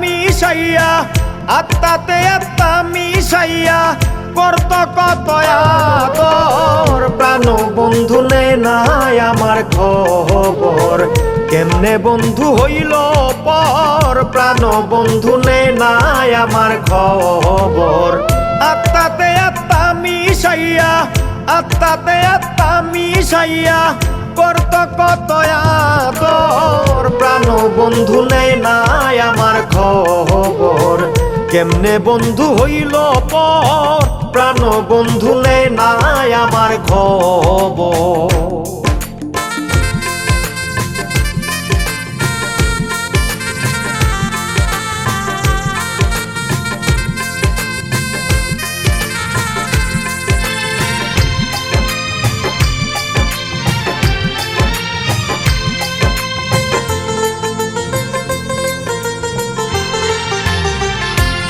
মিশাইয়া, আত্মাতে আত্মা মিশাইয়া করত কত প্রাণ বন্ধু নে নাই আমার খবর কেমনে বন্ধু হইল পর? প্রাণ বন্ধু নে নাই আমার খবর আত্মাতে আত্মা মিশাইয়া, আত্মাতে আত্মা মিশাইয়া করত কত আদর প্রাণ বন্ধু নেই নাই আমার খবর। কেমনে বন্ধু হইল পর? প্রাণ বন্ধু নেই নাই আমার খবর।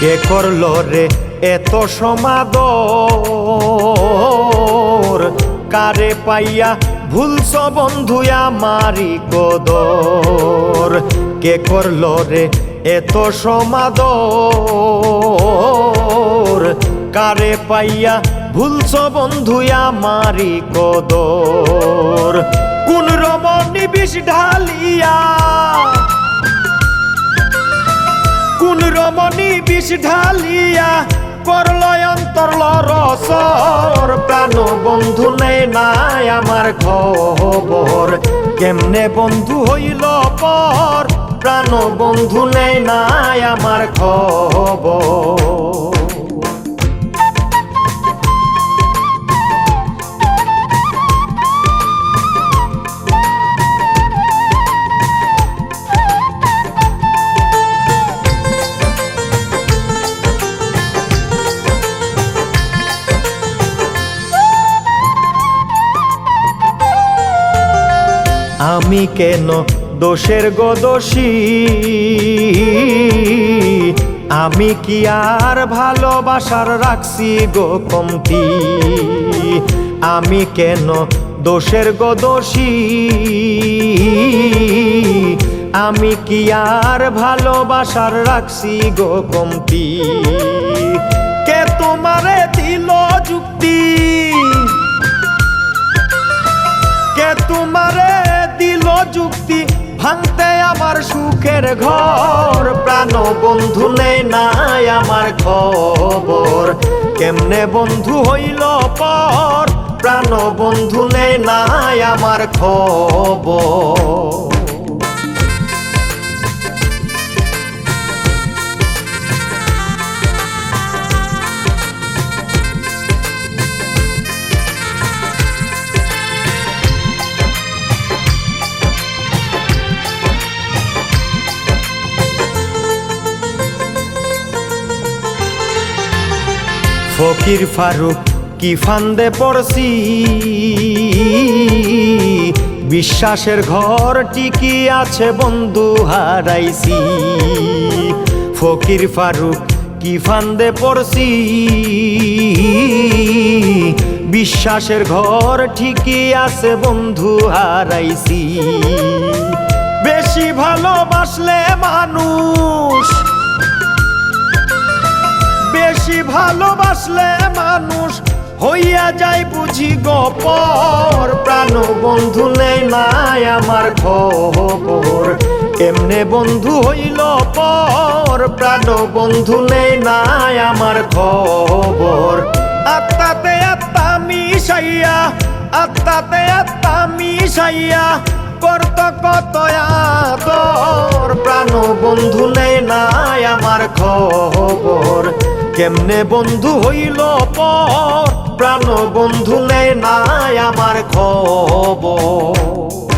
কে করল রে এত সমাদর? কারে পাইয়া ভুলছ বন্ধু আমারি কদর? কে করল রে এত সমাদর? কারে পাইয়া ভুলছ বন্ধু আমারি কদর? কোন রমণী বিষ ঢালিয়া রমণী বিষ ঢালিয়া করল অন্তর রসর। প্রাণ বন্ধু নেই নাই আমার খবর। কেমনে বন্ধু হইল পর? প্রাণ বন্ধু নেই নাই আমার খবর। আমি কেন দোষের গদোষী আমি কি আর ভালোবাসার রাখছি গো কমতি? আমি কেন দোষের গদোষী আমি কি আর ভালোবাসার রাখছি গো কমতি? কে তোমারে দিল যুক্তি? কে তোমারে ভাঙতে আমার সুখের ঘর। প্রাণ বন্ধু নেই নাই আমার খবর। কেমনে বন্ধু হইল পর? প্রাণ বন্ধু নেই নাই আমার খবর। ফকির ফারুক, কি ফান্দে পড়ছি? বিশ্বাসের ঘর টিকি আছে, বন্ধু হারাইছি। ফকির ফারুক, কি ফান্দে পড়ছি? বিশ্বাসের ঘর ঠিকই আছে, বন্ধু হারাইছি। বেশি ভালোবাসলে মানুষ ভালোবাসলে মানুষ, হইয়া যায় বুঝি গপর। প্রাণ বন্ধু নেই নাই আমার খবর এমনে বন্ধু হইল পর। প্রাণ বন্ধু নেই নাই আমার খবর আত্মাতে আত্মা মিশাইয়া, আত্মাতে আত্মা মিশাইয়া করত কত আদর। প্রাণ বন্ধু নেই নাই আমার খবর কেমনে বন্ধু হইল পর? প্রাণ বন্ধু নেয় নাই আমার খবর।